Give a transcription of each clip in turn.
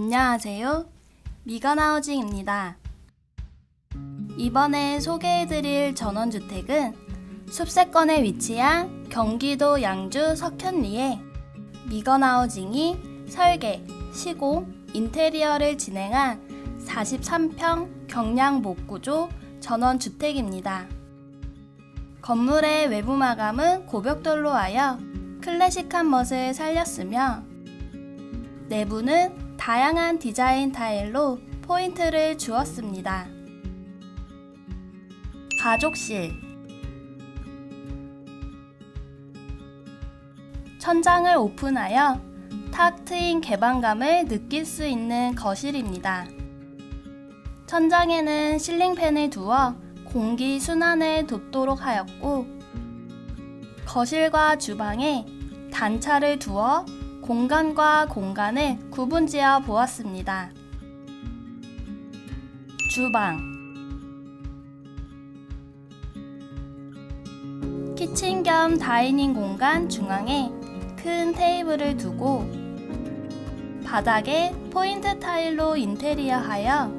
안녕하세요. 미건하우징입니다. 이번에 소개해드릴 전원주택은 숲세권에 위치한 경기도 양주 석현리에 미건하우징이 설계, 시공, 인테리어를 진행한 43평 경량 목구조 전원주택입니다. 건물의 외부 마감은 고벽돌로 하여 클래식한 멋을 살렸으며 내부는 다양한 디자인 타일로 포인트를 주었습니다. 가족실 천장을 오픈하여 탁 트인 개방감을 느낄 수 있는 거실입니다. 천장에는 실링팬을 두어 공기 순환을 돕도록 하였고 거실과 주방에 단차를 두어 공간과 공간을 구분지어 보았습니다. 주방 키친 겸 다이닝 공간 중앙에 큰 테이블을 두고 바닥에 포인트 타일로 인테리어하여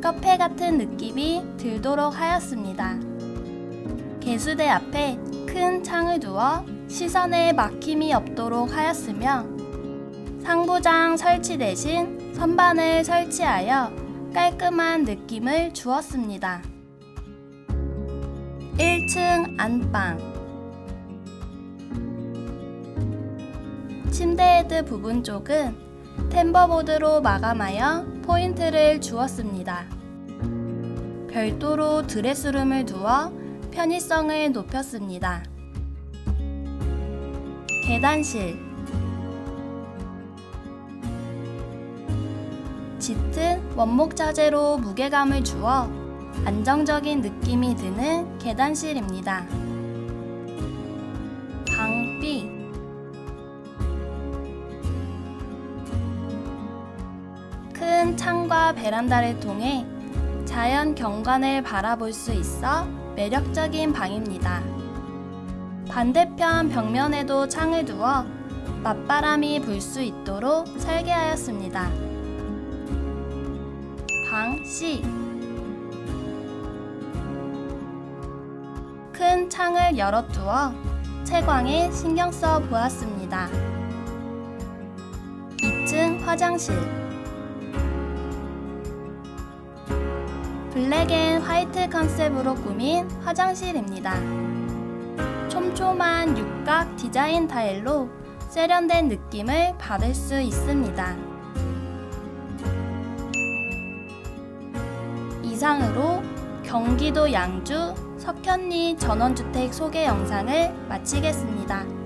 카페 같은 느낌이 들도록 하였습니다. 개수대 앞에 큰 창을 두어 시선에 막힘이 없도록 하였으며 상부장 설치 대신 선반을 설치하여 깔끔한 느낌을 주었습니다. 1층 안방 침대 헤드 부분 쪽은 템버보드로 마감하여 포인트를 주었습니다. 별도로 드레스룸을 두어 편의성을 높였습니다. 계단실 원목 자재로 무게감을 주어 안정적인 느낌이 드는 계단실입니다. 방 B 큰 창과 베란다를 통해 자연 경관을 바라볼 수 있어 매력적인 방입니다. 반대편 벽면에도 창을 두어 맞바람이 불 수 있도록 설계하였습니다. 방 C 큰 창을 열어두어 채광에 신경 써 보았습니다. 2층 화장실 블랙 앤 화이트 컨셉으로 꾸민 화장실입니다. 촘촘한 육각 디자인 타일로 세련된 느낌을 받을 수 있습니다. 이상으로 경기도 양주 석현리 전원주택 소개 영상을 마치겠습니다.